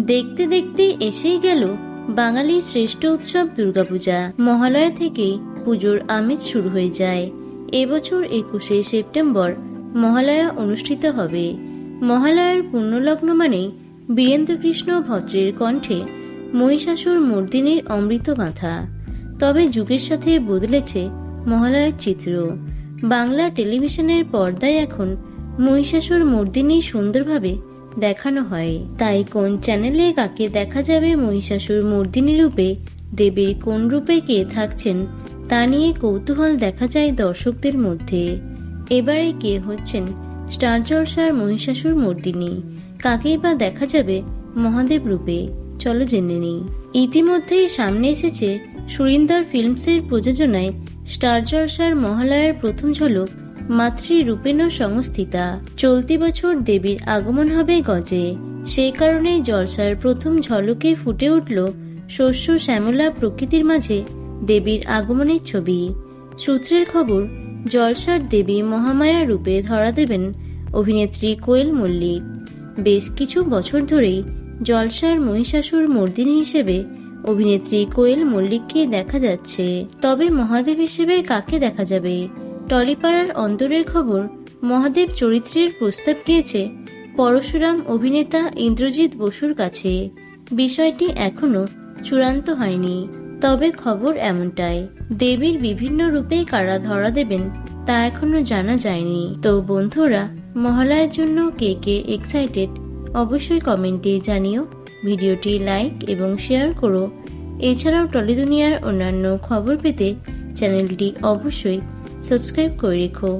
দেখতে দেখতে এসেই গেল বাঙালির শ্রেষ্ঠ উৎসব দুর্গাপূজা। মহালয়া থেকেই পুজোর আমেজ শুরু হয়ে যায়। এবছর একুশে সেপ্টেম্বর মহালয়া অনুষ্ঠিত হবে। মহালয়ার পুণ্যলগ্ন মানেই বীরেন্দ্রকৃষ্ণ ভদ্রের কণ্ঠে মহিষাসুর মর্দিনীর অমৃত গাথা তবে যুগের সাথে বদলেছে মহালয়ার চিত্র। বাংলা টেলিভিশনের পর্দায় এখন মহিষাসুর মর্দিনী সুন্দরভাবে দেখানো হয়। তাই কোন চ্যানেলে কাকে দেখা যাবে মহিষাসুর মর্দিনী রূপে, দেবীর কোন রূপে কে থাকছেন, তা নিয়ে কৌতূহল দেখা যায় দর্শকদের মধ্যে। এবারে কে হচ্ছেন স্টার জলসার মহিষাসুর মর্দিনী, কাকেই বা দেখা যাবে মহাদেব রূপে? চলো জেনে নিই। ইতিমধ্যেই সামনে এসেছে সুরিন্দর ফিল্মসের প্রযোজনায় স্টার জলসার মহালয়ার প্রথম ঝলক মাতৃ রূপেণ সংস্থিতা। চলতি বছর দেবীর আগমন হবে গজে। সেই কারণেই জলসার প্রথম ঝলকে ফুটে উঠল শস্য শ্যামলা প্রকৃতির মাঝে দেবীর আগমনের ছবি। সূত্রের খবর, জলসার দেবী মহামায়া রূপে ধরা দেবেন অভিনেত্রী কোয়েল মল্লিক। বেশ কিছু বছর ধরেই জলসার মহিষাসুর মর্দিনী হিসেবে অভিনেত্রী কোয়েল মল্লিককে দেখা যাচ্ছে। তবে মহাদেব হিসেবে কাকে দেখা যাবে? টলিপাড়ার অন্তরের খবর মহাদেব চরিত্রের প্রস্তাব গিয়েছে পরশুরাম অভিনেতা ইন্দ্রজিৎ বসুর কাছে। বিষয়টি এখনও চূড়ান্ত হয়নি, তবে খবর এমনটাই। দেবীর বিভিন্ন রূপে কারা ধরা দেবেন তা এখনও জানা যায়নি। তো বন্ধুরা, মহালয়ার জন্য কে কে এক্সাইটেড অবশ্যই কমেন্টে জানিও। ভিডিওটি লাইক এবং শেয়ার করো। এছাড়াও টলিদুনিয়ার অন্যান্য খবর পেতে চ্যানেলটি অবশ্যই সাবস্ক্রাইব করে রেখো।